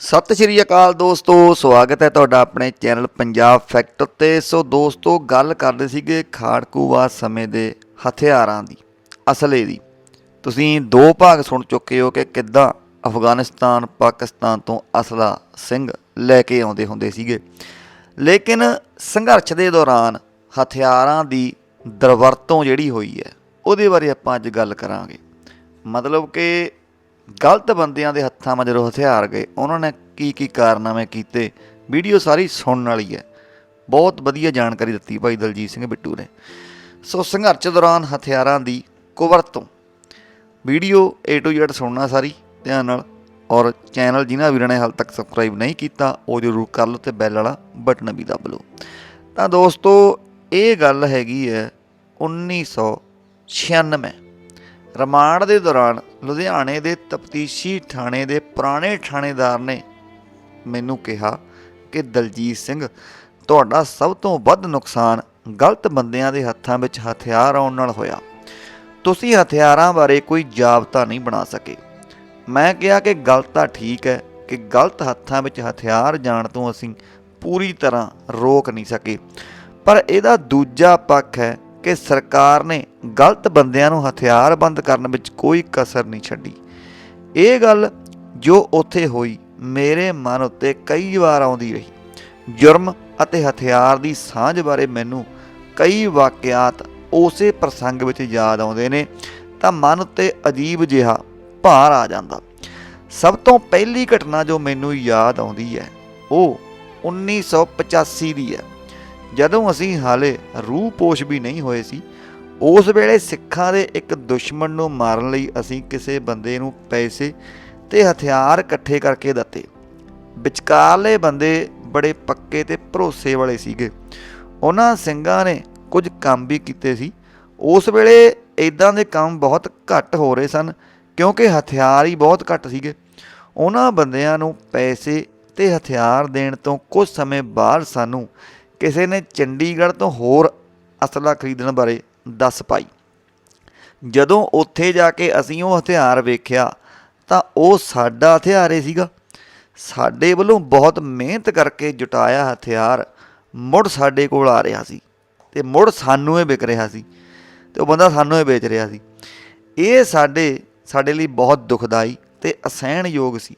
ਸਤਿ ਸ਼੍ਰੀ ਅਕਾਲ ਦੋਸਤੋ, ਸਵਾਗਤ ਹੈ ਤੁਹਾਡਾ ਆਪਣੇ ਚੈਨਲ ਪੰਜਾਬ ਫੈਕਟ 'ਤੇ ਸੋ ਦੋਸਤੋ, ਗੱਲ ਕਰਦੇ ਸੀਗੇ ਖਾੜਕੂਵਾ ਸਮੇਂ ਦੇ ਹਥਿਆਰਾਂ ਦੀ, ਅਸਲੇ ਦੀ। ਤੁਸੀਂ ਦੋ ਭਾਗ ਸੁਣ ਚੁੱਕੇ ਹੋ ਕਿ ਕਿੱਦਾਂ ਅਫਗਾਨਿਸਤਾਨ, ਪਾਕਿਸਤਾਨ ਤੋਂ ਅਸਲਾ ਸਿੰਘ ਲੈ ਕੇ ਆਉਂਦੇ ਹੁੰਦੇ ਸੀਗੇ। ਲੇਕਿਨ ਸੰਘਰਸ਼ ਦੇ ਦੌਰਾਨ ਹਥਿਆਰਾਂ ਦੀ ਦਰਵਰਤੋਂ ਜਿਹੜੀ ਹੋਈ ਹੈ, ਉਹਦੇ ਬਾਰੇ ਆਪਾਂ ਅੱਜ ਗੱਲ ਕਰਾਂਗੇ। ਮਤਲਬ ਕਿ ਗਲਤ ਬੰਦਿਆਂ ਦੇ ਹੱਥਾਂ 'ਚ ਜਦੋਂ ਹਥਿਆਰ ਗਏ। ਉਹਨਾਂ ਨੇ ਕੀ ਕੀ ਕਾਰਨਾਮੇ ਕੀਤੇ? ਵੀਡੀਓ ਸਾਰੀ ਸੁਣਨ ਵਾਲੀ ਹੈ। ਬਹੁਤ ਵਧੀਆ ਜਾਣਕਾਰੀ ਦਿੱਤੀ ਭਾਈ ਦਲਜੀਤ ਸਿੰਘ ਬਿੱਟੂ ਨੇ। ਸੋ ਸੰਘਰਸ਼ ਦੌਰਾਨ ਹਥਿਆਰਾਂ ਦੀ ਕੁਵਰਤੋਂ ਵੀਡੀਓ A to Z ਸੁਣਨਾ ਸਾਰੀ, ਧਿਆਨ ਨਾਲ। ਔਰ ਚੈਨਲ ਜਿਨ੍ਹਾਂ ਵੀਰਾਂ ਨੇ ਹਾਲ ਤੱਕ ਸਬਸਕ੍ਰਾਈਬ ਨਹੀਂ ਕੀਤਾ, ਉਹ ਜ਼ਰੂਰ ਕਰ ਲਓ ਤੇ ਬੈਲ ਵਾਲਾ ਬਟਨ ਵੀ ਦਬ ਲਓ। ਤਾਂ ਦੋਸਤੋ, ਇਹ ਗੱਲ ਹੈਗੀ ਹੈ 1996 ਰਿਮਾਂਡ ਦੇ ਦੌਰਾਨ ਲੁਧਿਆਣੇ ਦੇ ਤਪਤੀਸ਼ੀ ਥਾਣੇ ਦੇ ਪੁਰਾਣੇ ਥਾਣੇਦਾਰ ਨੇ ਮੈਨੂੰ ਕਿਹਾ ਕਿ ਦਲਜੀਤ ਸਿੰਘ, ਤੁਹਾਡਾ ਸਭ ਤੋਂ ਵੱਧ ਨੁਕਸਾਨ ਗਲਤ ਬੰਦਿਆਂ ਦੇ ਹੱਥਾਂ ਵਿੱਚ ਹਥਿਆਰ ਆਉਣ ਨਾਲ ਹੋਇਆ। ਤੁਸੀਂ ਹਥਿਆਰਾਂ ਬਾਰੇ ਕੋਈ ਜਾਬਤਾ ਨਹੀਂ ਬਣਾ ਸਕੇ। ਮੈਂ ਕਿਹਾ ਕਿ ਗੱਲ ਤਾਂ ਠੀਕ ਹੈ ਕਿ ਗਲਤ ਹੱਥਾਂ ਵਿੱਚ ਹਥਿਆਰ ਜਾਣ ਤੋਂ ਅਸੀਂ ਪੂਰੀ ਤਰ੍ਹਾਂ ਰੋਕ ਨਹੀਂ ਸਕੇ। ਪਰ ਇਹਦਾ ਦੂਜਾ ਪੱਖ ਹੈ ਕਿ ਸਰਕਾਰ ਨੇ ਗਲਤ ਬੰਦਿਆਂ ਨੂੰ ਹਥਿਆਰਬੰਦ ਕਰਨ ਵਿੱਚ ਕੋਈ ਕਸਰ ਨਹੀਂ ਛੱਡੀ। ਇਹ ਗੱਲ ਜੋ ਉੱਥੇ ਹੋਈ, ਮੇਰੇ ਮਨ ਉੱਤੇ ਕਈ ਵਾਰ ਆਉਂਦੀ ਰਹੀ। ਜੁਰਮ ਅਤੇ ਹਥਿਆਰ ਦੀ ਸਾਂਝ ਬਾਰੇ ਮੈਨੂੰ ਕਈ ਵਾਕਿਆਤ ਉਸੇ ਪ੍ਰਸੰਗ ਵਿੱਚ ਯਾਦ ਆਉਂਦੇ ਨੇ, ਤਾਂ ਮਨ ਉੱਤੇ ਅਜੀਬ ਜਿਹਾ ਭਾਰ ਆ ਜਾਂਦਾ। ਸਭ ਤੋਂ ਪਹਿਲੀ ਘਟਨਾ ਜੋ ਮੈਨੂੰ ਯਾਦ ਆਉਂਦੀ ਹੈ, ਉਹ 1985 ਦੀ ਹੈ। ਜਦੋਂ ਅਸੀਂ ਹਾਲੇ ਰੂਹ ਪੋਸ਼ ਵੀ ਨਹੀਂ ਹੋਏ ਸੀ, ਉਸ ਵੇਲੇ ਸਿੱਖਾਂ ਦੇ ਇੱਕ ਦੁਸ਼ਮਣ ਨੂੰ ਮਾਰਨ ਲਈ ਅਸੀਂ ਕਿਸੇ ਬੰਦੇ ਨੂੰ ਪੈਸੇ ਤੇ ਹਥਿਆਰ ਇਕੱਠੇ ਕਰਕੇ ਦਿੱਤੇ। ਵਿਚਕਾਰਲੇ ਬੰਦੇ ਬੜੇ ਪੱਕੇ ਤੇ ਭਰੋਸੇ ਵਾਲੇ ਸੀਗੇ। ਉਹਨਾਂ ਸਿੰਘਾਂ ਨੇ ਕੁਝ ਕੰਮ ਵੀ ਕੀਤੇ ਸੀ। ਉਸ ਵੇਲੇ ਇਦਾਂ ਦੇ ਕੰਮ ਬਹੁਤ ਘੱਟ ਹੋ ਰਹੇ ਸਨ, ਕਿਉਂਕਿ ਹਥਿਆਰ ਹੀ ਬਹੁਤ ਘੱਟ ਸੀਗੇ। ਉਹਨਾਂ ਬੰਦਿਆਂ ਨੂੰ ਪੈਸੇ ਤੇ ਹਥਿਆਰ ਦੇਣ ਤੋਂ ਕੁਝ ਸਮੇਂ ਬਾਅਦ ਸਾਨੂੰ ਕਿਸੇ ਨੇ ਚੰਡੀਗੜ੍ਹ ਤੋਂ ਹੋਰ ਅਸਲਾ ਖਰੀਦਣ ਬਾਰੇ ਦੱਸ ਪਾਈ। ਜਦੋਂ ਉੱਥੇ ਜਾ ਕੇ ਅਸੀਂ ਉਹ ਹਥਿਆਰ ਵੇਖਿਆ ਤਾਂ ਉਹ ਸਾਡਾ ਹਥਿਆਰ ਹੀ ਸੀਗਾ। ਸਾਡੇ ਵੱਲੋਂ ਬਹੁਤ ਮਿਹਨਤ ਕਰਕੇ ਜੁਟਾਇਆ ਹਥਿਆਰ ਮੁੜ ਸਾਡੇ ਕੋਲ ਆ ਰਿਹਾ ਸੀ ਤੇ ਮੁੜ ਸਾਨੂੰ ਇਹ ਵਿਕ ਰਿਹਾ ਸੀ ਤੇ ਉਹ ਬੰਦਾ ਸਾਨੂੰ ਇਹ ਵੇਚ ਰਿਹਾ ਸੀ। ਇਹ ਸਾਡੇ ਸਾਡੇ ਲਈ ਬਹੁਤ ਦੁਖਦਾਈ ਤੇ ਅਸਹਿਣਯੋਗ ਸੀ।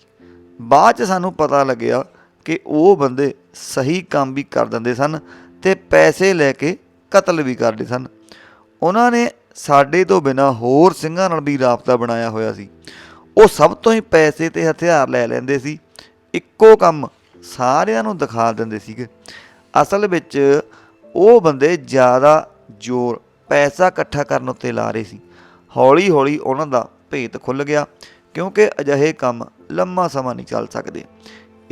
ਬਾਅਦ ਚ ਸਾਨੂੰ ਪਤਾ ਲੱਗਿਆ ਕਿ ਉਹ ਬੰਦੇ ਸਹੀ ਕੰਮ ਵੀ ਕਰ ਦਿੰਦੇ ਸਨ ਤੇ ਪੈਸੇ ਲੈ ਕੇ ਕਤਲ ਵੀ ਕਰਦੇ ਸਨ। ਉਹਨਾਂ ਨੇ ਸਾਡੇ ਤੋਂ ਬਿਨਾ ਹੋਰ ਸਿੰਘਾਂ ਨਾਲ ਵੀ ਰਾਬਤਾ ਬਣਾਇਆ ਹੋਇਆ ਸੀ। ਉਹ ਸਭ ਤੋਂ ਹੀ ਪੈਸੇ ਤੇ ਹਥਿਆਰ ਲੈ ਲੈਂਦੇ ਸੀ। ਇੱਕੋ ਕੰਮ ਸਾਰਿਆਂ ਨੂੰ ਦਿਖਾ ਦਿੰਦੇ ਸੀਗੇ। ਅਸਲ ਵਿੱਚ ਉਹ ਬੰਦੇ ਜ਼ਿਆਦਾ ਜ਼ੋਰ ਪੈਸਾ ਇਕੱਠਾ ਕਰਨ ਉੱਤੇ ਲਾ ਰਹੇ ਸੀ। ਹੌਲੀ ਹੌਲੀ ਉਹਨਾਂ ਦਾ ਭੇਤ ਖੁੱਲ ਗਿਆ ਕਿਉਂਕਿ ਅਜਿਹੇ ਕੰਮ ਲੰਮਾ ਸਮਾਂ ਨਹੀਂ ਚੱਲ ਸਕਦੇ।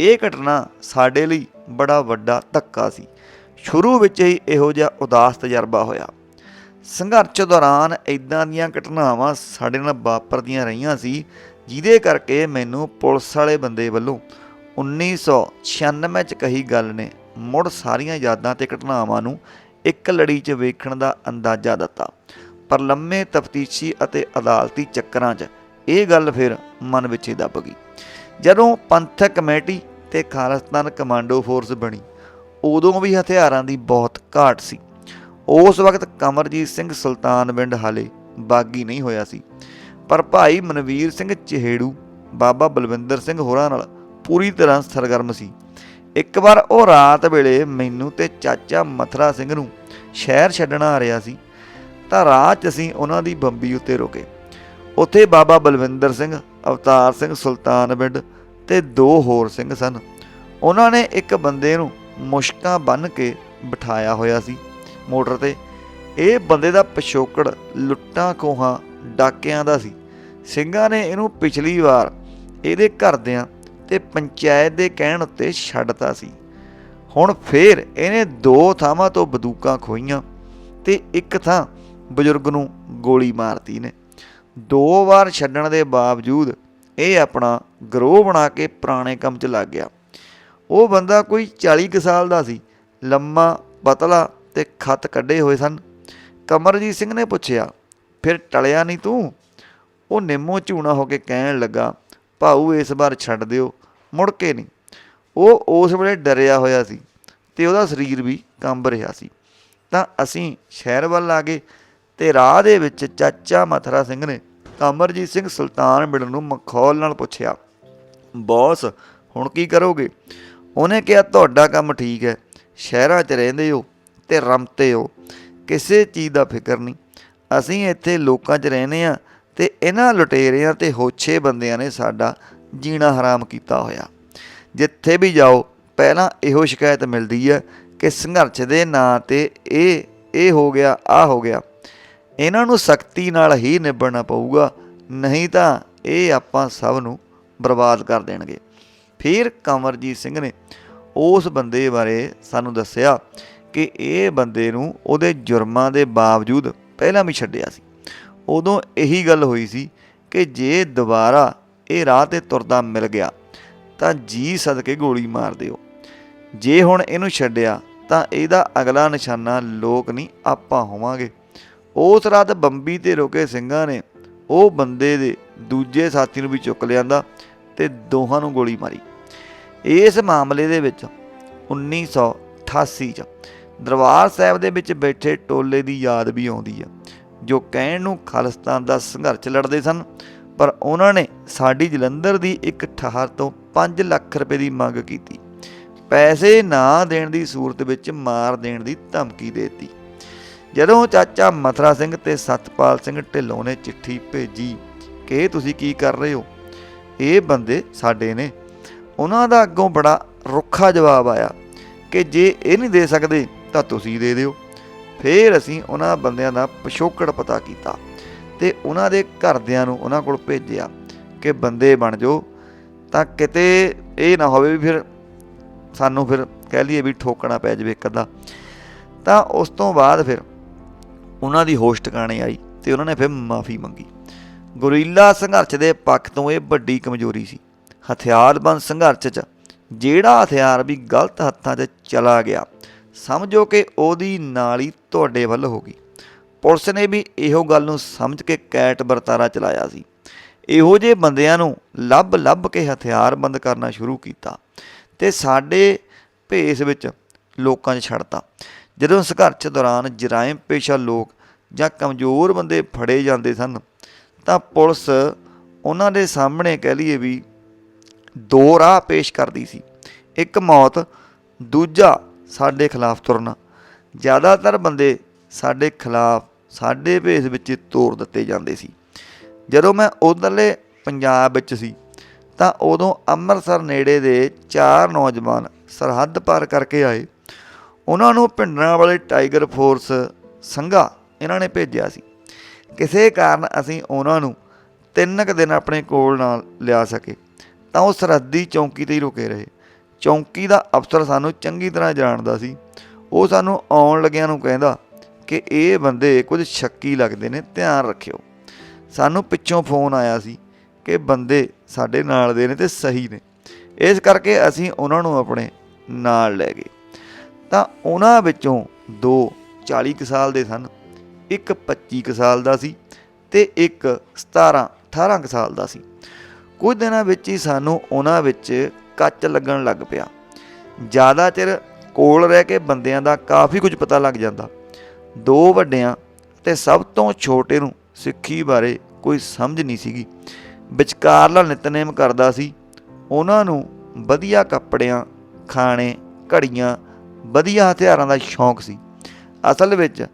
ਇਹ ਘਟਨਾ ਸਾਡੇ ਲਈ ਬੜਾ ਵੱਡਾ ਧੱਕਾ ਸੀ। ਸ਼ੁਰੂ ਵਿੱਚ ਹੀ ਇਹੋ ਜਿਹਾ ਉਦਾਸ ਤਜਰਬਾ ਹੋਇਆ। ਸੰਘਰਸ਼ ਦੌਰਾਨ ਇਦਾਂ ਦੀਆਂ ਘਟਨਾਵਾਂ ਸਾਡੇ ਨਾਲ ਵਾਪਰਦੀਆਂ ਰਹੀਆਂ ਸੀ, ਜਿਹਦੇ ਕਰਕੇ ਮੈਨੂੰ ਪੁਲਿਸ ਵਾਲੇ ਬੰਦੇ ਵੱਲੋਂ 1996 ਚ ਕਹੀ ਗੱਲ ਨੇ ਮੁੜ ਸਾਰੀਆਂ ਯਾਦਾਂ ਤੇ ਘਟਨਾਵਾਂ ਨੂੰ ਇੱਕ ਲੜੀ 'ਚ ਵੇਖਣ ਦਾ ਅੰਦਾਜ਼ਾ ਦਿੱਤਾ। ਪਰ ਲੰਮੇ ਤਫਤੀਸ਼ੀ ਅਤੇ ਅਦਾਲਤੀ ਚੱਕਰਾਂ 'ਚ ਇਹ ਗੱਲ ਫਿਰ ਮਨ ਵਿੱਚ ਹੀ ਦੱਬ ਗਈ। ਜਦੋਂ ਪੰਥਕ ਕਮੇਟੀ ਤੇ ਖਾਲਿਸਤਾਨ ਕਮਾਂਡੋ ਫੋਰਸ ਬਣੀ। ਉਦੋਂ ਵੀ ਹਥਿਆਰਾਂ ਦੀ ਬਹੁਤ ਘਾਟ ਸੀ। ਉਸ ਵਕਤ ਕਮਰਜੀਤ ਸਿੰਘ ਸੁਲਤਾਨ ਸੁਲਤਾਨਵਿੰਡ ਹਾਲੇ ਬਾਗੀ ਨਹੀਂ ਹੋਇਆ ਸੀ। ਪਰ ਭਾਈ ਮਨਵੀਰ ਸਿੰਘ ਚਿਹੜੂ, ਬਾਬਾ ਬਲਵਿੰਦਰ ਸਿੰਘ ਹੋਰਾਂ ਨਾਲ ਪੂਰੀ ਤਰ੍ਹਾਂ ਸਰਗਰਮ ਸੀ। ਇੱਕ ਵਾਰ ਉਹ ਰਾਤ ਵੇਲੇ ਮੈਨੂੰ ਤੇ ਚਾਚਾ ਮਥਰਾ ਸਿੰਘ ਨੂੰ ਸ਼ਹਿਰ ਛੱਡਣ ਆ ਰਿਹਾ ਸੀ, ਤਾਂ ਰਾਹ 'ਚ ਅਸੀਂ ਉਹਨਾਂ ਦੀ ਬੰਬੀ ਉੱਤੇ ਰੁਕੇ। ਉੱਥੇ ਬਾਬਾ ਬਲਵਿੰਦਰ ਸਿੰਘ, ਅਵਤਾਰ ਸਿੰਘ ਸੁਲਤਾਨ ਸੁਲਤਾਨਵਿੰਡ ਤੇ ਦੋ ਹੋਰ ਸਿੰਘ ਸਨ। ਉਹਨਾਂ ਨੇ ਇੱਕ ਬੰਦੇ ਨੂੰ ਮੁਸ਼ਕਾਂ ਬੰਨ ਕੇ ਬਿਠਾਇਆ ਹੋਇਆ ਸੀ ਮੋਟਰ ਤੇ। ਇਹ ਬੰਦੇ ਦਾ ਪਿਛੋਕੜ ਲੁੱਟਾਂ, ਖੋਹਾਂ, ਡਾਕਿਆਂ ਦਾ ਸੀ। ਸਿੰਘਾਂ ਨੇ ਇਹਨੂੰ ਪਿਛਲੀ ਵਾਰ ਇਹਦੇ ਘਰਦਿਆਂ ਤੇ ਪੰਚਾਇਤ ਦੇ ਕਹਿਣ ਉੱਤੇ ਛੱਡਤਾ ਸੀ। ਹੁਣ ਫੇਰ ਇਹਨੇ ਦੋ ਥਾਵਾਂ ਤੋਂ ਬੰਦੂਕਾਂ ਖੋਈਆਂ ਤੇ ਇੱਕ ਥਾਂ ਬਜ਼ੁਰਗ ਨੂੰ ਗੋਲੀ ਮਾਰਤੀ ਨੇ। ਦੋ ਵਾਰ ਛੱਡਣ ਦੇ ਬਾਵਜੂਦ ਇਹ ਆਪਣਾ ਗਰੋਹ ਬਣਾ ਕੇ ਪੁਰਾਣੇ ਕੰਮ 'ਚ ਲੱਗ ਗਿਆ। ਉਹ ਬੰਦਾ ਕੋਈ 40 ਕੁ ਸਾਲ ਦਾ ਸੀ। ਲੰਮਾ, ਪਤਲਾ ਤੇ ਖੱਤ ਕੱਢੇ ਹੋਏ ਸਨ। ਕਮਰਜੀਤ ਸਿੰਘ ਨੇ ਪੁੱਛਿਆ, ਫਿਰ ਟਲਿਆ ਨਹੀਂ ਤੂੰ? ਉਹ ਨਿੰਮੋ ਝੂਣਾ ਹੋ ਕੇ ਕਹਿਣ ਲੱਗਾ, ਭਾਊ, ਇਸ ਵਾਰ ਛੱਡ ਦਿਓ, ਮੁੜ ਕੇ ਨਹੀਂ ਉਹ ਉਸ ਵੇਲੇ ਡਰਿਆ ਹੋਇਆ ਸੀ ਤੇ ਉਹਦਾ ਸਰੀਰ ਵੀ ਕੰਬ ਰਿਹਾ ਸੀ। ਤਾਂ ਅਸੀਂ ਸ਼ਹਿਰ ਵੱਲ ਆ ਗਏ ਤੇ ਰਾਹ ਦੇ ਵਿੱਚ ਚਾਚਾ ਮਥਰਾ ਸਿੰਘ ਨੇ ਕਮਰਜੀਤ ਸਿੰਘ ਸੁਲਤਾਨ ਮਿਲਣ ਨੂੰ ਮਖੌਲ ਨਾਲ ਪੁੱਛਿਆ, ਬੌਸ, ਹੁਣ ਕੀ ਕਰੋਗੇ? ਉਹਨੇ ਕਿਹਾ, ਤੁਹਾਡਾ ਕੰਮ ਠੀਕ ਹੈ, ਸ਼ਹਿਰਾਂ 'ਚ ਰਹਿੰਦੇ ਹੋ ਤੇ ਰਮਤੇ ਹੋ, ਕਿਸੇ ਚੀਜ਼ ਦਾ ਫਿਕਰ ਨਹੀਂ। ਅਸੀਂ ਇੱਥੇ ਲੋਕਾਂ 'ਚ ਰਹਿੰਦੇ ਆ ਤੇ ਇਹਨਾਂ ਲੁਟੇਰਿਆਂ ਤੇ ਹੋਛੇ ਬੰਦਿਆਂ ਨੇ ਸਾਡਾ ਜੀਣਾ ਹਰਾਮ ਕੀਤਾ ਹੋਇਆ। ਜਿੱਥੇ ਵੀ ਜਾਓ, ਪਹਿਲਾਂ ਇਹੋ ਸ਼ਿਕਾਇਤ ਮਿਲਦੀ ਹੈ ਕਿ ਸੰਘਰਸ਼ ਦੇ ਨਾਂ ਤੇ ਇਹ ਇਹ ਹੋ ਗਿਆ ਆ ਹੋ ਗਿਆ। ਇਹਨਾਂ ਨੂੰ ਸਖਤੀ ਨਾਲ ਹੀ ਨਿਭਣਾ ਪਊਗਾ, ਨਹੀਂ ਤਾਂ ਇਹ ਆਪਾਂ ਸਭ ਨੂੰ ਬਰਬਾਦ ਕਰ ਦੇਣਗੇ। ਫਿਰ ਕੰਵਰਜੀਤ ਸਿੰਘ ਨੇ ਉਸ ਬੰਦੇ ਬਾਰੇ ਸਾਨੂੰ ਦੱਸਿਆ ਕਿ ਇਹ ਬੰਦੇ ਨੂੰ ਉਹਦੇ ਜੁਰਮਾਂ ਦੇ ਬਾਵਜੂਦ ਪਹਿਲਾਂ ਵੀ ਛੱਡਿਆ ਸੀ। ਉਦੋਂ ਇਹੀ ਗੱਲ ਹੋਈ ਸੀ ਕਿ ਜੇ ਦੁਬਾਰਾ ਇਹ ਰਾਹ ਤੇ ਤੁਰਦਾ ਮਿਲ ਗਿਆ, ਤਾਂ ਜੀ ਸਦਕੇ ਗੋਲੀ ਮਾਰ ਦਿਓ। ਜੇ ਹੁਣ ਇਹਨੂੰ ਛੱਡਿਆ, ਤਾਂ ਇਹਦਾ ਅਗਲਾ ਨਿਸ਼ਾਨਾ ਲੋਕ ਨਹੀਂ ਆਪਾਂ ਹੋਵਾਂਗੇ। ਉਸ ਰਾਤ ਬੰਬੀ ਤੇ ਰੁਕੇ ਸਿੰਘਾਂ ਨੇ, ਉਹ ਬੰਦੇ ਦੇ ਦੂਜੇ ਸਾਥੀ ਨੂੰ ਵੀ ਚੁੱਕ ਲਿਆਂਦਾ ਤੇ ਦੋਹਾਂ ਨੂੰ ਗੋਲੀ ਮਾਰੀ। ਇਸ ਮਾਮਲੇ ਦੇ ਵਿੱਚ 1988 ਚ ਦਰਬਾਰ ਸਾਹਿਬ ਦੇ ਵਿੱਚ ਬੈਠੇ ਟੋਲੇ ਦੀ ਯਾਦ ਵੀ ਆਉਂਦੀ ਆ, ਜੋ ਕਹਿਣ ਨੂੰ ਖਾਲਿਸਤਾਨ ਦਾ ਸੰਘਰਸ਼ ਲੜਦੇ ਸਨ, ਪਰ ਉਹਨਾਂ ਨੇ ਸਾਡੀ ਜਲੰਧਰ ਦੀ ਇੱਕ ਠਾਹਰ ਤੋਂ 5 ਲੱਖ ਰੁਪਏ ਦੀ ਮੰਗ ਕੀਤੀ। ਪੈਸੇ ਨਾ ਦੇਣ ਦੀ ਸੂਰਤ ਵਿੱਚ ਮਾਰ ਦੇਣ ਦੀ ਧਮਕੀ ਦੇ ਦਿੱਤੀ। ਜਦੋਂ ਚਾਚਾ ਮਥਰਾ ਸਿੰਘ ਤੇ ਸਤਪਾਲ ਸਿੰਘ ਢਿੱਲੋਂ ਨੇ ਚਿੱਠੀ ਭੇਜੀ, ਕਿ ਤੁਸੀਂ ਕੀ ਕਰ ਰਹੇ ਹੋ? ਇਹ ਬੰਦੇ ਸਾਡੇ ਨੇ। ਉਹਨਾਂ ਦਾ ਅੱਗੋਂ ਬੜਾ ਰੁੱਖਾ ਜਵਾਬ ਆਇਆ ਕਿ ਜੇ ਇਹ ਨਹੀਂ ਦੇ ਸਕਦੇ, ਤਾਂ ਤੁਸੀਂ ਦੇ ਦਿਓ। ਫਿਰ ਅਸੀਂ ਉਹਨਾਂ ਬੰਦਿਆਂ ਦਾ ਪਿਛੋਕੜ ਪਤਾ ਕੀਤਾ ਤੇ ਉਹਨਾਂ ਦੇ ਘਰਦਿਆਂ ਨੂੰ ਉਹਨਾਂ ਕੋਲ ਭੇਜਿਆ ਕਿ ਬੰਦੇ ਬਣ ਜਾਓ, ਤਾਂ ਕਿਤੇ ਇਹ ਨਾ ਹੋਵੇ ਵੀ ਫਿਰ ਸਾਨੂੰ ਫਿਰ ਕਹਿ ਲਈਏ ਵੀ ਠੋਕਣਾ ਪੈ ਜਾਵੇ ਇੱਕ ਅੱਧਾ। ਤਾਂ ਉਸ ਤੋਂ ਬਾਅਦ ਫਿਰ ਉਹਨਾਂ ਦੀ ਹੋਸ਼ ਟਿਕਾਣੇ ਆਈ ਤੇ ਉਹਨਾਂ ਨੇ ਫਿਰ ਮਾਫੀ ਮੰਗੀ। ਗੁਰੀਲਾ ਸੰਘਰਸ਼ ਦੇ ਪੱਖ ਤੋਂ ਇਹ ਵੱਡੀ ਕਮਜ਼ੋਰੀ ਸੀ। ਹਥਿਆਰਬੰਦ ਸੰਘਰਸ਼ 'ਚ ਜਿਹੜਾ ਹਥਿਆਰ ਵੀ ਗਲਤ ਹੱਥਾਂ 'ਚ ਚਲਾ ਗਿਆ, ਸਮਝੋ ਕਿ ਉਹਦੀ ਨਾਲੀ ਤੁਹਾਡੇ ਵੱਲ ਹੋ ਗਈ। ਪੁਲਿਸ ਨੇ ਵੀ ਇਹੋ ਗੱਲ ਨੂੰ ਸਮਝ ਕੇ ਕੈਟ ਵਰਤਾਰਾ ਚਲਾਇਆ ਸੀ। ਇਹੋ ਜਿਹੇ ਬੰਦਿਆਂ ਨੂੰ ਲੱਭ ਲੱਭ ਕੇ ਹਥਿਆਰਬੰਦ ਕਰਨਾ ਸ਼ੁਰੂ ਕੀਤਾ ਤੇ ਸਾਡੇ ਭੇਸ ਵਿੱਚ ਲੋਕਾਂ 'ਚ ਛੱਡਤਾ। ਜਦੋਂ ਸੰਘਰਸ਼ ਦੌਰਾਨ ਜਰਾਇਮ ਪੇਸ਼ਾ ਲੋਕ ਜਾਂ ਕਮਜ਼ੋਰ ਬੰਦੇ ਫੜੇ ਜਾਂਦੇ ਸਨ, ਤਾਂ ਪੁਲਿਸ ਉਹਨਾਂ ਦੇ ਸਾਹਮਣੇ ਕਹਿ ਲਈਏ ਵੀ ਦੋ ਰਾਹ ਪੇਸ਼ ਕਰਦੀ ਸੀ। ਇੱਕ ਮੌਤ, ਦੂਜਾ ਸਾਡੇ ਖਿਲਾਫ ਤੁਰਨਾ। ਜ਼ਿਆਦਾਤਰ ਬੰਦੇ ਸਾਡੇ ਖਿਲਾਫ, ਸਾਡੇ ਭੇਸ ਵਿੱਚ ਤੋੜ ਦਿੱਤੇ ਜਾਂਦੇ ਸੀ। ਜਦੋਂ ਮੈਂ ਉਧਰਲੇ ਪੰਜਾਬ ਵਿੱਚ ਸੀ, ਤਾਂ ਉਦੋਂ ਅੰਮ੍ਰਿਤਸਰ ਨੇੜੇ ਦੇ ਚਾਰ ਨੌਜਵਾਨ ਸਰਹੱਦ ਪਾਰ ਕਰਕੇ ਆਏ। ਉਹਨਾਂ ਨੂੰ ਪਿੰਡਰਾਂ ਵਾਲੇ ਟਾਈਗਰ ਫੋਰਸ ਸੰਘਾ ਇਹਨਾਂ ਨੇ ਭੇਜਿਆ ਸੀ। ਕਿਸੇ ਕਾਰਨ ਅਸੀਂ ਉਹਨਾਂ ਨੂੰ ਤਿੰਨ ਕੁ ਦਿਨ ਆਪਣੇ ਕੋਲ ਨਾਲ ਲਿਆ ਸਕੇ, ਤਾਂ ਉਹ ਸਰਹੱਦੀ ਚੌਂਕੀ ਤੇ ਹੀ ਰੁਕੇ ਰਹੇ। ਚੌਂਕੀ ਦਾ ਅਫਸਰ ਸਾਨੂੰ ਚੰਗੀ ਤਰ੍ਹਾਂ ਜਾਣਦਾ ਸੀ। ਉਹ ਸਾਨੂੰ ਆਉਣ ਲੱਗਿਆਂ ਨੂੰ ਕਹਿੰਦਾ ਕਿ ਇਹ ਬੰਦੇ ਕੁਝ ਸ਼ੱਕੀ ਲੱਗਦੇ ਨੇ, ਧਿਆਨ ਰੱਖਿਓ। ਸਾਨੂੰ ਪਿੱਛੋਂ ਫੋਨ ਆਇਆ ਸੀ ਕਿ ਬੰਦੇ ਸਾਡੇ ਨਾਲ ਦੇ ਨੇ ਤੇ ਸਹੀ ਨੇ। ਇਸ ਕਰਕੇ ਅਸੀਂ ਉਹਨਾਂ ਨੂੰ ਆਪਣੇ ਨਾਲ ਲੈ ਗਏ। ਤਾਂ ਉਹਨਾਂ ਵਿੱਚੋਂ ਦੋ 40 ਕੁ ਸਾਲ ਦੇ ਸਨ, ਇੱਕ 25 ਕੁ ਸਾਲ ਦਾ ਸੀ ਤੇ ਇੱਕ 17 18 ਕੁ ਸਾਲ ਦਾ ਸੀ। ਕੁਝ ਦਿਨਾਂ ਵਿੱਚ ਹੀ ਸਾਨੂੰ ਉਹਨਾਂ ਵਿੱਚ ਕੱਚ ਲੱਗਣ ਲੱਗ ਪਿਆ। ਜ਼ਿਆਦਾ ਚਿਰ ਕੋਲ ਰਹਿ ਕੇ ਬੰਦਿਆਂ ਦਾ ਕਾਫੀ ਕੁਝ ਪਤਾ ਲੱਗ ਜਾਂਦਾ। ਦੋ ਵੱਡਿਆਂ ਤੇ ਸਭ ਤੋਂ ਛੋਟੇ ਨੂੰ ਸਿੱਖੀ ਬਾਰੇ ਕੋਈ ਸਮਝ ਨਹੀਂ ਸੀਗੀ। ਵਿਚਕਾਰਲਾ ਨਿਤਨੇਮ ਕਰਦਾ ਸੀ, ਉਹਨਾਂ ਨੂੰ ਵਧੀਆ ਕੱਪੜਿਆਂ, ਖਾਣੇ, ਘੜੀਆਂ ਵਧੀਆ ਹਥਿਆਰਾਂ ਦਾ ਸ਼ੌਂਕ ਸੀ। ਅਸਲ ਵਿੱਚ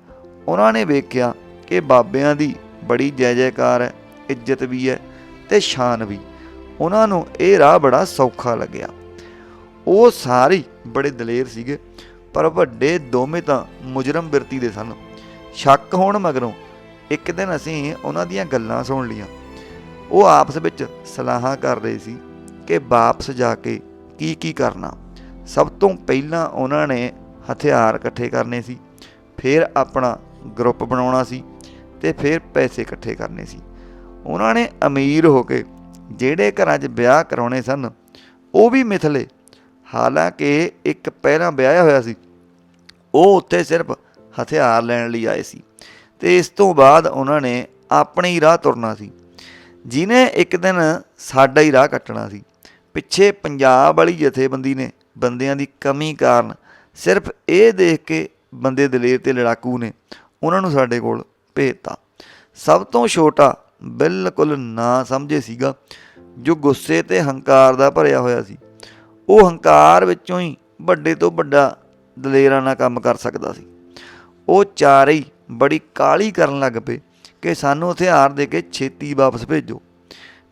ਉਹਨਾਂ ਨੇ ਵੇਖਿਆ ਕਿ ਬਾਬਿਆਂ ਦੀ ਬੜੀ ਜੈ ਜੈਕਾਰ ਹੈ, ਇੱਜ਼ਤ ਵੀ ਹੈ ਤੇ ਸ਼ਾਨ ਵੀ। ਉਹਨਾਂ ਨੂੰ ਇਹ ਰਾਹ ਬੜਾ ਸੌਖਾ ਲੱਗਿਆ। ਉਹ ਸਾਰੇ ਬੜੇ ਦਲੇਰ ਸੀਗੇ, ਪਰ ਵੱਡੇ ਦੋਵੇਂ ਤਾਂ ਮੁਜਰਮ ਬਿਰਤੀ ਦੇ ਸਨ। ਸ਼ੱਕ ਹੋਣ ਮਗਰੋਂ ਇੱਕ ਦਿਨ ਅਸੀਂ ਉਹਨਾਂ ਦੀਆਂ ਗੱਲਾਂ ਸੁਣ ਲੀਆਂ ਉਹ ਆਪਸ ਵਿੱਚ ਸਲਾਹਾਂ ਕਰ ਰਹੇ ਸੀ ਕਿ ਵਾਪਸ ਜਾ ਕੇ ਕੀ ਕੀ ਕਰਨਾ। ਸਭ ਤੋਂ ਪਹਿਲਾਂ ਉਹਨਾਂ ਨੇ ਹਥਿਆਰ ਇਕੱਠੇ ਕਰਨੇ ਸੀ, ਫਿਰ ਆਪਣਾ ਗਰੁੱਪ ਬਣਾਉਣਾ ਸੀ ਤੇ ਫਿਰ ਪੈਸੇ ਇਕੱਠੇ ਕਰਨੇ ਸੀ। ਉਹਨਾਂ ਨੇ ਅਮੀਰ ਹੋ ਕੇ ਜਿਹੜੇ ਘਰਾਂ 'ਚ ਵਿਆਹ ਕਰਾਉਣੇ ਸਨ, ਉਹ ਵੀ ਮਿਥਲੇ। ਹਾਲਾਂਕਿ ਇੱਕ ਪਹਿਲਾਂ ਵਿਆਹਿਆ ਹੋਇਆ ਸੀ, ਉਹ ਉੱਥੇ ਸਿਰਫ ਹਥਿਆਰ ਲੈਣ ਲਈ ਆਏ ਸੀ ਤੇ ਇਸ ਤੋਂ ਬਾਅਦ ਉਹਨਾਂ ਨੇ ਆਪਣੇ ਹੀ ਰਾਹ ਤੁਰਨਾ ਸੀ। ਜਿਨੇ ਇੱਕ ਦਿਨ ਸਾਡਾ ਹੀ ਰਾਹ ਕੱਟਣਾ ਸੀ, ਪਿੱਛੇ ਪੰਜਾਬ ਵਾਲੀ ਜਥੇਬੰਦੀ ਨੇ ਬੰਦਿਆਂ ਦੀ ਕਮੀ ਕਾਰਨ ਸਿਰਫ ਇਹ ਦੇਖ ਕੇ ਬੰਦੇ ਦਲੇਰ ਤੇ ਲੜਾਕੂ ਨੇ, ਉਹਨਾਂ ਨੂੰ ਸਾਡੇ ਕੋਲ ਭੇਜਤਾ। ਸਭ ਤੋਂ ਛੋਟਾ ਬਿਲਕੁਲ ਨਾ ਸਮਝੇ ਸੀਗਾ, ਜੋ ਗੁੱਸੇ ਤੇ ਹੰਕਾਰ ਦਾ ਭਰਿਆ ਹੋਇਆ ਸੀ। ਉਹ ਹੰਕਾਰ ਵਿੱਚੋਂ ਹੀ ਵੱਡੇ ਤੋਂ ਵੱਡਾ ਦਲੇਰਾਨਾ ਕੰਮ ਕਰ ਸਕਦਾ ਸੀ। ਉਹ ਚਾਰੇ ਹੀ ਬੜੀ ਕਾਲੀ ਕਰਨ ਲੱਗ ਪਏ ਕਿ ਸਾਨੂੰ ਹਥਿਆਰ ਦੇ ਕੇ ਛੇਤੀ ਵਾਪਸ ਭੇਜੋ।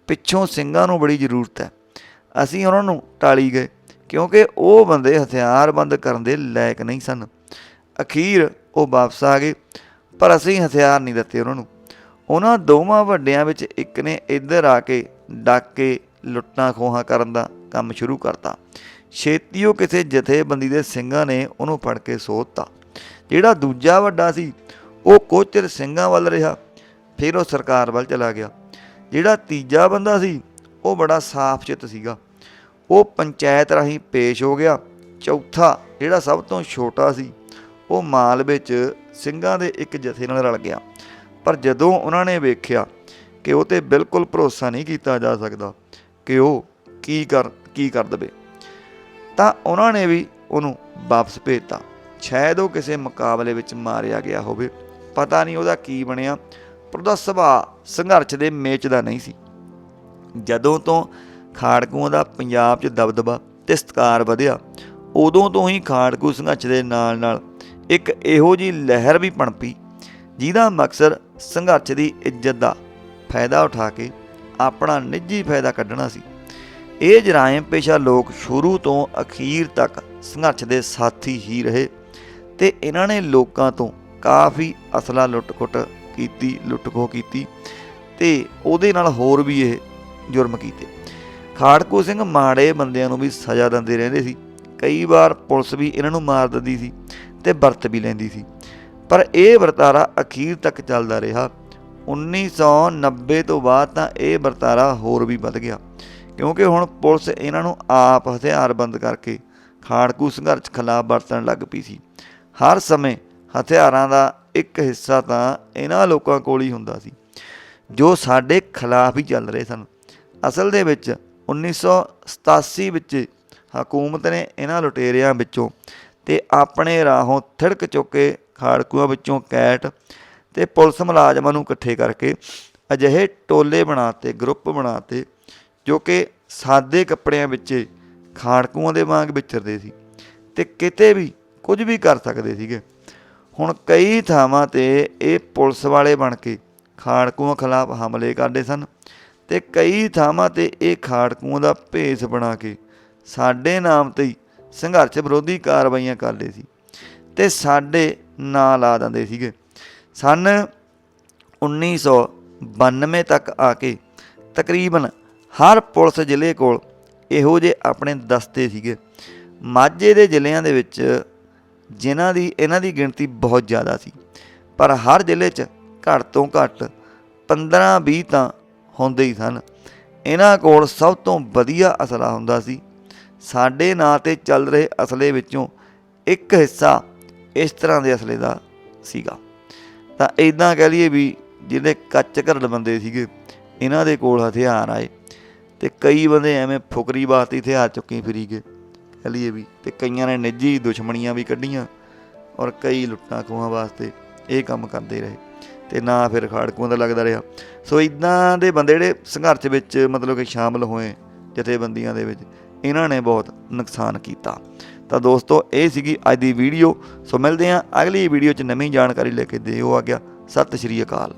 ਪਿੱਛੋਂ ਸਿੰਘਾਂ ਨੂੰ ਬੜੀ ਜ਼ਰੂਰਤ ਹੈ। ਅਸੀਂ ਉਹਨਾਂ ਨੂੰ ਟਾਲੀ ਗਏ। ਕਿਉਂਕਿ ਉਹ ਬੰਦੇ ਹਥਿਆਰਬੰਦ ਕਰਨ ਦੇ ਲਾਇਕ ਨਹੀਂ ਸਨ। ਅਖੀਰ ਉਹ ਵਾਪਸ ਆ ਗਏ, ਪਰ ਅਸੀਂ ਹਥਿਆਰ ਨਹੀਂ ਦਿੱਤੇ ਉਹਨਾਂ ਨੂੰ। ਉਹਨਾਂ ਦੋਵਾਂ ਵੱਡਿਆਂ ਵਿੱਚ ਇੱਕ ਨੇ ਇੱਧਰ ਆ ਕੇ ਡਾਕੇ ਲੁੱਟਾਂ ਖੋਹਾਂ ਕਰਨ ਦਾ ਕੰਮ ਸ਼ੁਰੂ ਕਰਤਾ। ਛੇਤੀ ਉਹ ਕਿਸੇ ਜਥੇਬੰਦੀ ਦੇ ਸਿੰਘਾਂ ਨੇ ਉਹਨੂੰ ਫੜ ਕੇ ਸੋਧਤਾ। ਜਿਹੜਾ ਦੂਜਾ ਵੱਡਾ ਸੀ, ਉਹ ਕੁਝ ਸਿੰਘਾਂ ਵੱਲ ਰਿਹਾ, ਫਿਰ ਉਹ ਸਰਕਾਰ ਵੱਲ ਚਲਾ ਗਿਆ। ਜਿਹੜਾ ਤੀਜਾ ਬੰਦਾ ਸੀ, ਉਹ ਬੜਾ ਸਾਫ਼ ਚਿੱਤ ਸੀਗਾ। ਉਹ ਪੰਚਾਇਤ ਰਾਹੀਂ ਪੇਸ਼ ਹੋ ਗਿਆ। ਚੌਥਾ, ਜਿਹੜਾ ਸਭ ਤੋਂ ਛੋਟਾ ਸੀ, ਉਹ ਮਾਲ ਵਿੱਚ ਸਿੰਘਾਂ ਦੇ ਇੱਕ ਜਥੇ ਨਾਲ ਰਲ ਗਿਆ। ਪਰ ਜਦੋਂ ਉਹਨਾਂ ਨੇ ਵੇਖਿਆ ਕਿ ਉਹ ਤੇ ਬਿਲਕੁਲ ਭਰੋਸਾ ਨਹੀਂ ਕੀਤਾ ਜਾ ਸਕਦਾ ਕਿ ਉਹ ਕੀ ਕਰ ਕੀ ਕਰ ਦਵੇ, ਤਾਂ ਉਹਨਾਂ ਨੇ ਵੀ ਉਹਨੂੰ ਵਾਪਸ ਭੇਜਤਾ। ਸ਼ਾਇਦ ਉਹ ਕਿਸੇ ਮੁਕਾਬਲੇ ਵਿੱਚ ਮਾਰਿਆ ਗਿਆ ਹੋਵੇ। ਪਤਾ ਨਹੀਂ ਉਹਦਾ ਕੀ ਬਣਿਆ, ਪਰ ਉਹਦਾ ਸੁਭਾਅ ਸੰਘਰਸ਼ ਦੇ ਮੇਚ ਦਾ ਨਹੀਂ ਸੀ। ਜਦੋਂ ਤੋਂ ਖਾੜਕੂਆਂ ਦਾ ਪੰਜਾਬ 'ਚ ਦਬਦਬਾ ਤੇ ਸਤਿਕਾਰ ਵਧਿਆ। ਉਦੋਂ ਤੋਂ ਹੀ ਖਾੜਕੂ ਸੰਘਰਸ਼ ਦੇ ਨਾਲ ਨਾਲ ਇੱਕ ਇਹੋ ਜੀ ਲਹਿਰ ਵੀ ਪਣਪੀ, ਜਿਹਦਾ ਮਕਸਦ ਸੰਘਰਸ਼ ਦੀ ਇੱਜ਼ਤ ਦਾ ਫਾਇਦਾ ਉਠਾ ਕੇ ਆਪਣਾ ਨਿੱਜੀ ਫਾਇਦਾ ਕੱਢਣਾ ਸੀ। ਇਹ ਜਰਾਇਮ ਪੇਸ਼ਾ ਲੋਕ ਸ਼ੁਰੂ ਤੋਂ ਅਖੀਰ ਤੱਕ ਸੰਘਰਸ਼ ਦੇ ਸਾਥੀ ਹੀ ਰਹੇ ਤੇ ਇਹਨਾਂ ਨੇ ਲੋਕਾਂ ਤੋਂ ਕਾਫੀ ਅਸਲਾ ਲੁੱਟ-ਖੁੱਟ ਕੀਤੀ, ਲੁੱਟ-ਖੋਹ ਕੀਤੀ ਤੇ ਉਹਦੇ ਨਾਲ ਹੋਰ ਵੀ ਇਹ ਜੁਰਮ ਕੀਤੇ। ਖਾੜਕੂ ਸਿੰਘ ਮਾੜੇ ਬੰਦਿਆਂ ਨੂੰ ਵੀ ਸਜ਼ਾ ਦਿੰਦੇ ਰਹਿੰਦੇ ਸੀ। ਕਈ ਵਾਰ ਪੁਲਿਸ ਵੀ ਇਹਨਾਂ ਨੂੰ ਮਾਰ ਦਿੰਦੀ ਸੀ ਤੇ ਵਰਤ ਵੀ ਲੈਂਦੀ ਸੀ। ਪਰ ਇਹ ਵਰਤਾਰਾ ਅਖੀਰ ਤੱਕ ਚੱਲਦਾ ਰਿਹਾ। 1990 ਤੋਂ ਬਾਅਦ ਤਾਂ ਇਹ ਵਰਤਾਰਾ ਹੋਰ ਵੀ ਵੱਧ ਗਿਆ। ਕਿਉਂਕਿ ਹੁਣ ਪੁਲਿਸ ਇਹਨਾਂ ਨੂੰ ਆਪ ਹਥਿਆਰਬੰਦ ਕਰਕੇ ਖਾੜਕੂ ਸੰਘਰਸ਼ ਖਿਲਾਫ ਵਰਤਣ ਲੱਗ ਪਈ ਸੀ। ਹਰ ਸਮੇਂ ਹਥਿਆਰਾਂ ਦਾ ਇੱਕ ਹਿੱਸਾ ਤਾਂ ਇਹਨਾਂ ਲੋਕਾਂ ਕੋਲ ਹੀ ਹੁੰਦਾ ਸੀ, ਜੋ ਸਾਡੇ ਖਿਲਾਫ ਹੀ ਚੱਲ ਰਹੇ ਸਨ। ਅਸਲ ਦੇ ਵਿੱਚ 1987 ਵਿੱਚ ਹਕੂਮਤ ਨੇ ਇਹਨਾਂ ਲੁਟੇਰਿਆਂ ਵਿੱਚੋਂ ਤੇ ਆਪਣੇ ਰਾਹੋਂ ਥਿੜਕ ਚੁੱਕੇ ਖਾੜਕੂਆਂ ਵਿੱਚੋਂ ਕੈਟ ਤੇ ਪੁਲਿਸ ਮੁਲਾਜ਼ਮਾਂ ਨੂੰ ਇਕੱਠੇ ਕਰਕੇ ਅਜਿਹੇ ਟੋਲੇ ਬਣਾਤੇ, ਗਰੁੱਪ ਬਣਾਤੇ, ਜੋ ਕਿ ਸਾਦੇ ਕੱਪੜਿਆਂ ਵਿੱਚ ਖਾੜਕੂਆਂ ਦੇ ਵਾਂਗ ਵਿਚਰਦੇ ਸੀ ਤੇ ਕਿਤੇ ਵੀ ਕੁਝ ਵੀ ਕਰ ਸਕਦੇ ਸੀਗੇ। ਹੁਣ ਕਈ ਥਾਵਾਂ ਤੇ ਇਹ ਪੁਲਿਸ ਵਾਲੇ ਬਣ ਕੇ ਖਾੜਕੂਆਂ ਖਿਲਾਫ ਹਮਲੇ ਕਰਦੇ ਸਨ। ਤੇ ਕਈ ਥਾਵਾਂ ਤੇ ਇਹ ਖਾੜਕੂਆਂ ਦਾ ਭੇਸ ਬਣਾ ਕੇ ਸਾਡੇ ਨਾਮ ਤੇ ਹੀ ਸੰਘਰਸ਼ ਵਿਰੋਧੀ ਕਾਰਵਾਈਆਂ ਕਰਦੇ ਸੀ ਤੇ ਸਾਡੇ ਨਾਂ ਲਾ ਦਿੰਦੇ ਸੀਗੇ। ਸਨ 1992 ਤੱਕ ਆ ਕੇ ਤਕਰੀਬਨ ਹਰ ਪੁਲਿਸ ਜ਼ਿਲ੍ਹੇ ਕੋਲ ਇਹੋ ਜਿਹੇ ਆਪਣੇ ਦਸਤੇ ਸੀਗੇ। ਮਾਝੇ ਦੇ ਜ਼ਿਲ੍ਹਿਆਂ ਦੇ ਵਿੱਚ ਜਿਨ੍ਹਾਂ ਦੀ, ਇਹਨਾਂ ਦੀ ਗਿਣਤੀ ਬਹੁਤ ਜ਼ਿਆਦਾ ਸੀ। ਪਰ ਹਰ ਜ਼ਿਲ੍ਹੇ 'ਚ ਘੱਟ ਤੋਂ ਘੱਟ 15-20 ਤਾਂ ਹੁੰਦੇ ਹੀ ਸਨ। ਇਹਨਾਂ ਕੋਲ ਸਭ ਤੋਂ ਵਧੀਆ ਅਸਲਾ ਹੁੰਦਾ ਸੀ। ਸਾਡੇ ਨਾਂ ਤੇ ਚੱਲ ਰਹੇ ਅਸਲੇ ਵਿੱਚੋਂ ਇੱਕ ਹਿੱਸਾ ਇਸ ਤਰ੍ਹਾਂ ਦੇ ਅਸਲੇ ਦਾ ਸੀਗਾ। ਤਾਂ ਇਦਾਂ ਕਹਿ ਲਈਏ ਵੀ ਜਿਹੜੇ ਕੱਚ ਘਰੜ ਬੰਦੇ ਸੀਗੇ, ਇਹਨਾਂ ਦੇ ਕੋਲ ਹਥਿਆਰ ਆਏ ਤੇ ਕਈ ਬੰਦੇ ਐਵੇਂ ਫੁਕਰੀ ਵਾਸਤੇ ਹਥਿਆਰ ਚੁੱਕੀ ਫਿਰੀ ਗਏ। ਕਹਿ ਲਈਏ ਵੀ ਤੇ ਕਈਆਂ ਨੇ ਨਿੱਜੀ ਦੁਸ਼ਮਣੀਆਂ ਵੀ ਕੱਢੀਆਂ ਔਰ ਕਈ ਲੁੱਟਾਂ ਖੋਹਾਂ ਵਾਸਤੇ ਇਹ ਕੰਮ ਕਰਦੇ ਰਹੇ। ਤੇ ਨਾ ਫਿਰ ਖਾੜਕੂਆਂ ਦਾ ਲੱਗਦਾ ਰਿਹਾ। ਸੋ ਇਦਾਂ ਦੇ ਬੰਦੇ ਜਿਹੜੇ ਸੰਘਰਸ਼ ਵਿੱਚ ਮਤਲਬ ਕਿ ਸ਼ਾਮਲ ਹੋਏ ਜਥੇਬੰਦੀਆਂ ਦੇ ਵਿੱਚ, ਇਹਨਾਂ ਨੇ ਬਹੁਤ ਨੁਕਸਾਨ ਕੀਤਾ। ਤਾਂ ਦੋਸਤੋ, ਇਹ ਸੀਗੀ ਅੱਜ ਦੀ ਵੀਡੀਓ। ਸੋ ਮਿਲਦੇ ਹਾਂ ਅਗਲੀ ਵੀਡੀਓ 'ਚ। ਨਵੀਂ ਜਾਣਕਾਰੀ ਲੈ ਕੇ ਦਿਓ ਆ ਗਿਆ ਸਤਿ ਸ਼੍ਰੀ ਅਕਾਲ।